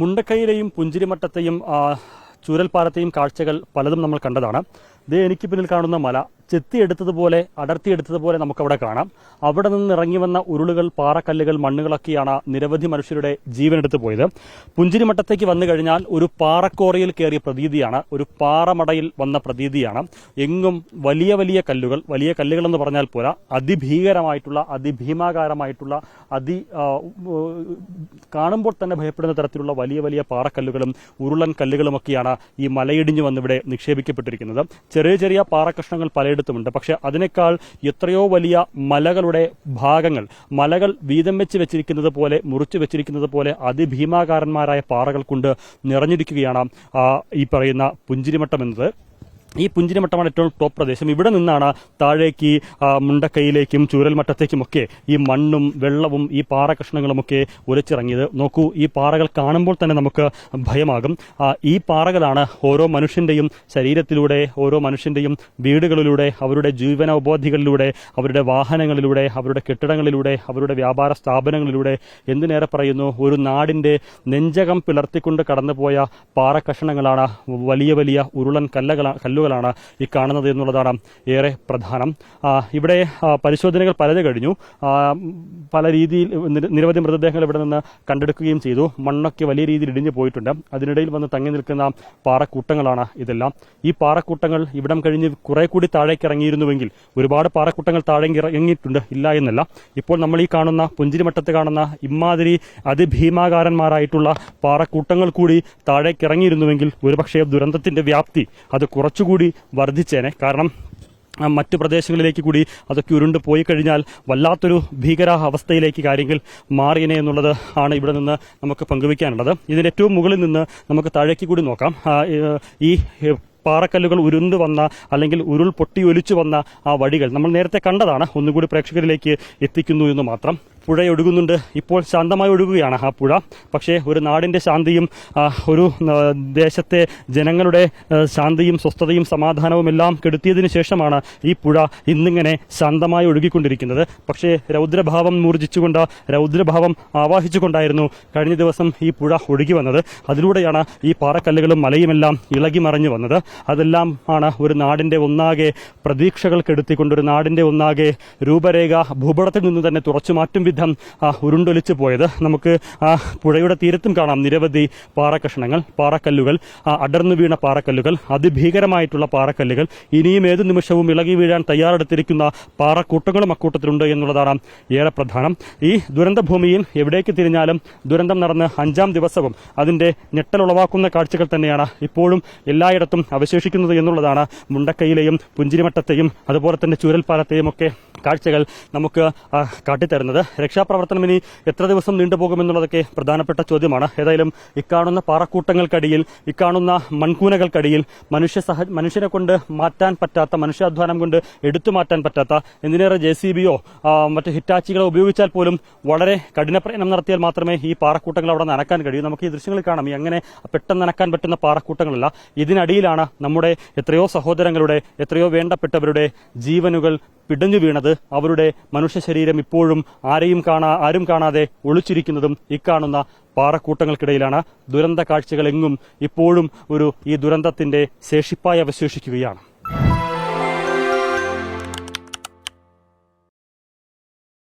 മുണ്ടക്കൈയിലെയും പുഞ്ചിരിമട്ടത്തെയും ചൂരൽപ്പാലത്തെയും കാഴ്ചകൾ പലതും നമ്മൾ കണ്ടതാണ്. ഇതേ എനിക്ക് പിന്നിൽ കാണുന്ന മല. ചെത്തിയെടുത്തതുപോലെ അടർത്തിയെടുത്തതുപോലെ നമുക്കവിടെ കാണാം. അവിടെ നിന്ന് ഇറങ്ങി വന്ന ഉരുളുകൾ പാറക്കല്ലുകൾ മണ്ണുകളൊക്കെയാണ് നിരവധി മനുഷ്യരുടെ ജീവനെടുത്ത് പോയത്. പുഞ്ചിരിമട്ടത്തേക്ക് വന്നു കഴിഞ്ഞാൽ ഒരു പാറക്കോറയിൽ കയറിയ പ്രതീതിയാണ് ഒരു പാറമടയിൽ വന്ന പ്രതീതിയാണ്. എങ്ങും വലിയ വലിയ കല്ലുകൾ വലിയ കല്ലുകൾ എന്ന് പറഞ്ഞാൽ പോരാ അതിഭീകരമായിട്ടുള്ള അതിഭീമാകാരമായിട്ടുള്ള അതി കാണുമ്പോൾ തന്നെ ഭയപ്പെടുന്ന തരത്തിലുള്ള വലിയ വലിയ പാറക്കല്ലുകളും ഉരുളൻ കല്ലുകളുമൊക്കെയാണ് ഈ മലയിടിഞ്ഞു വന്നിവിടെ നിക്ഷേപിക്കപ്പെട്ടിരിക്കുന്നത്. ചെറിയ ചെറിയ പാറക്കഷ്ണങ്ങൾ പലയിടത്തുമുണ്ട് പക്ഷെ അതിനേക്കാൾ എത്രയോ വലിയ മലകളുടെ ഭാഗങ്ങൾ മലകൾ വീതം വെച്ച് വെച്ചിരിക്കുന്നത് പോലെ മുറിച്ചു വെച്ചിരിക്കുന്നത് പോലെ അതിഭീമാകാരന്മാരായ പാറകൾ കൊണ്ട് നിറഞ്ഞിരിക്കുകയാണ് ഈ പറയുന്ന പുഞ്ചിരിമട്ടം എന്നത്. ഈ പുഞ്ചിരിമട്ടമാണ് ഏറ്റവും ടോപ്പ് പ്രദേശം. ഇവിടെ നിന്നാണ് താഴേക്ക് മുണ്ടക്കൈയിലേക്കും ചൂരൽമട്ടത്തേക്കുമൊക്കെ ഈ മണ്ണും വെള്ളവും ഈ പാറ കഷ്ണങ്ങളുമൊക്കെ ഉരച്ചിറങ്ങിയത്. നോക്കൂ ഈ പാറകൾ കാണുമ്പോൾ തന്നെ നമുക്ക് ഭയമാകും. ഈ പാറകളാണ് ഓരോ മനുഷ്യന്റെയും ശരീരത്തിലൂടെ ഓരോ മനുഷ്യന്റെയും വീടുകളിലൂടെ അവരുടെ ജീവനോപാധികളിലൂടെ അവരുടെ വാഹനങ്ങളിലൂടെ അവരുടെ കെട്ടിടങ്ങളിലൂടെ അവരുടെ വ്യാപാര സ്ഥാപനങ്ങളിലൂടെ എന്തിനേറെ പറയുന്നു ഒരു നാടിന്റെ നെഞ്ചകം പിളർത്തിക്കൊണ്ട് കടന്നുപോയ പാറ കഷ്ണങ്ങളാണ് വലിയ വലിയ ഉരുളൻ കല്ലകളാ കല്ലുകളാണ് ഈ കാണുന്നത് എന്നുള്ളതാണ് ഏറെ പ്രധാനം. ഇവിടെ പരിശോധനകൾ പലത് കഴിഞ്ഞു. പല രീതിയിൽ നിര- നിരവധി മൃതദേഹങ്ങൾ ഇവിടെ നിന്ന് കണ്ടെടുക്കുകയും ചെയ്തു. മണ്ണൊക്കെ വലിയ രീതിയിൽ ഇടിഞ്ഞു പോയിട്ടുണ്ട്. അതിനിടയിൽ വന്ന് തങ്ങി നിൽക്കുന്ന പാറക്കൂട്ടങ്ങളാണ് ഇതെല്ലാം. ഈ പാറക്കൂട്ടങ്ങൾ ഇവിടം കഴിഞ്ഞ് കുറെ കൂടി താഴേക്ക് ഇറങ്ങിയിരുന്നുവെങ്കിൽ ഒരുപാട് പാറക്കൂട്ടങ്ങൾ താഴെ ഇറങ്ങിയിട്ടുണ്ട്. ഇല്ല എന്നല്ല. ഇപ്പോൾ നമ്മൾ ഈ കാണുന്ന പുഞ്ചിരിമട്ടത്ത് കാണുന്ന ഇമാതിരി അതിഭീമാകാരന്മാരായിട്ടുള്ള പാറക്കൂട്ടങ്ങൾ കൂടി താഴേക്ക് ഇറങ്ങിയിരുന്നുവെങ്കിൽ ഒരുപക്ഷേ ദുരന്തത്തിന്റെ വ്യാപ്തി അത് കുറച്ചുകൂടി വർദ്ധിച്ചേനെ. കാരണം മറ്റു പ്രദേശങ്ങളിലേക്ക് കൂടി അതൊക്കെ ഉരുണ്ട് പോയി കഴിഞ്ഞാൽ വല്ലാത്തൊരു ഭീകര അവസ്ഥയിലേക്ക് കാര്യങ്ങൾ മാറിയനെ എന്നുള്ളത് ആണ് ഇവിടെ നിന്ന് നമുക്ക് പങ്കുവയ്ക്കാനുള്ളത്. ഇതിന് ഏറ്റവും മുകളിൽ നിന്ന് നമുക്ക് താഴേക്ക് കൂടി നോക്കാം. ഈ പാറക്കല്ലുകൾ ഉരുണ്ട് വന്ന അല്ലെങ്കിൽ ഉരുൾ പൊട്ടി ഒലിച്ചു വന്ന ആ വഴികൾ നമ്മൾ നേരത്തെ കണ്ടതാണ്. ഒന്നുകൂടി പ്രേക്ഷകരിലേക്ക് എത്തിക്കുന്നു എന്ന് മാത്രം. പുഴ ഒഴുകുന്നുണ്ട് ഇപ്പോൾ ശാന്തമായി ഒഴുകുകയാണ് ആ പുഴ. പക്ഷേ ഒരു നാടിന്റെ ശാന്തിയും ഒരു ദേശത്തെ ജനങ്ങളുടെ ശാന്തിയും സ്വസ്ഥതയും സമാധാനവും എല്ലാം കെടുത്തിയതിനു ശേഷമാണ് ഈ പുഴ ഇന്നിങ്ങനെ ശാന്തമായി ഒഴുകിക്കൊണ്ടിരിക്കുന്നത്. പക്ഷേ രൗദ്രഭാവം മൂർജിച്ചുകൊണ്ട് രൗദ്രഭാവം ആവാഹിച്ചുകൊണ്ടായിരുന്നു കഴിഞ്ഞ ദിവസം ഈ പുഴ ഒഴുകി വന്നത്. അതിലൂടെയാണ് ഈ പാറക്കല്ലുകളും മലയുമെല്ലാം ഇളകി മറിഞ്ഞു വന്നത്. അതെല്ലാം ആണ് ഒരു നാടിന്റെ ഒന്നാകെ പ്രതീക്ഷകൾ കെടുത്തിക്കൊണ്ട് ഒരു നാടിന്റെ ഒന്നാകെ രൂപരേഖ ഭൂപടത്തിൽ നിന്ന് തന്നെ തുറച്ചു മാറ്റും വിധം ഉരുണ്ടൊലിച്ചു പോയത്. നമുക്ക് ആ പുഴയുടെ തീരത്തും കാണാം. നിരവധി പാറക്കഷണങ്ങൾ പാറക്കല്ലുകൾ അടർന്നു വീണ പാറക്കല്ലുകൾ അതിഭീകരമായിട്ടുള്ള പാറക്കല്ലുകൾ. ഇനിയും ഏതു നിമിഷവും ഇളകി വീഴാൻ തയ്യാറെടുത്തിരിക്കുന്ന പാറക്കൂട്ടങ്ങളും അക്കൂട്ടത്തിലുണ്ട് എന്നുള്ളതാണ് ഏറെ പ്രധാനം. ഈ ദുരന്തഭൂമിയിൽ എവിടേക്ക് തിരിഞ്ഞാലും ദുരന്തം നടന്ന് അഞ്ചാം ദിവസവും അതിന്റെ ഞെട്ടലുളവാക്കുന്ന കാഴ്ചകൾ തന്നെയാണ് ഇപ്പോഴും എല്ലായിടത്തും അവശേഷിക്കുന്നത് എന്നുള്ളതാണ്. മുണ്ടക്കയിലെയും പുഞ്ചിരിമട്ടത്തെയും അതുപോലെ തന്നെ ചൂരൽപ്പാലത്തെയും ഒക്കെ കാഴ്ചകൾ നമുക്ക് കാട്ടിത്തരുന്നത്. രക്ഷാപ്രവർത്തനം ഇനി എത്ര ദിവസം നീണ്ടുപോകുമെന്നുള്ളതൊക്കെ പ്രധാനപ്പെട്ട ചോദ്യമാണ്. ഏതായാലും ഇക്കാണുന്ന പാറക്കൂട്ടങ്ങൾക്കടിയിൽ ഇക്കാണുന്ന മൺകൂനകൾക്കടിയിൽ മനുഷ്യ സഹ മനുഷ്യനെ കൊണ്ട് മാറ്റാൻ പറ്റാത്ത മനുഷ്യാധ്വാനം കൊണ്ട് എടുത്തു മാറ്റാൻ പറ്റാത്ത എന്തിനേറെ ജെ സി ബിയോ മറ്റ് ഹിറ്റാച്ചികളോ ഉപയോഗിച്ചാൽ പോലും വളരെ കഠിന പ്രയത്നം നടത്തിയാൽ മാത്രമേ ഈ പാറക്കൂട്ടങ്ങൾ അവിടെ നനക്കാൻ കഴിയൂ. നമുക്ക് ഈ ദൃശ്യങ്ങൾ കാണാം. അങ്ങനെ പെട്ടെന്ന് നനക്കാൻ പറ്റുന്ന പാറക്കൂട്ടങ്ങളല്ല. ഇതിനടിയിലാണ് നമ്മുടെ എത്രയോ സഹോദരങ്ങളുടെ എത്രയോ വേണ്ടപ്പെട്ടവരുടെ ജീവനുകൾ പിടഞ്ഞു വീണത്. അവരുടെ മനുഷ്യ ശരീരം ഇപ്പോഴും ആരെയും കാണാ ആരും കാണാതെ ഒളിച്ചിരിക്കുന്നതും ഇക്കാണുന്ന പാറക്കൂട്ടങ്ങൾക്കിടയിലാണ്. ദുരന്ത കാഴ്ചകളെങ്ങും ഇപ്പോഴും ഒരു ഈ ദുരന്തത്തിന്റെ ശേഷിപ്പായി അവശേഷിക്കുകയാണ്.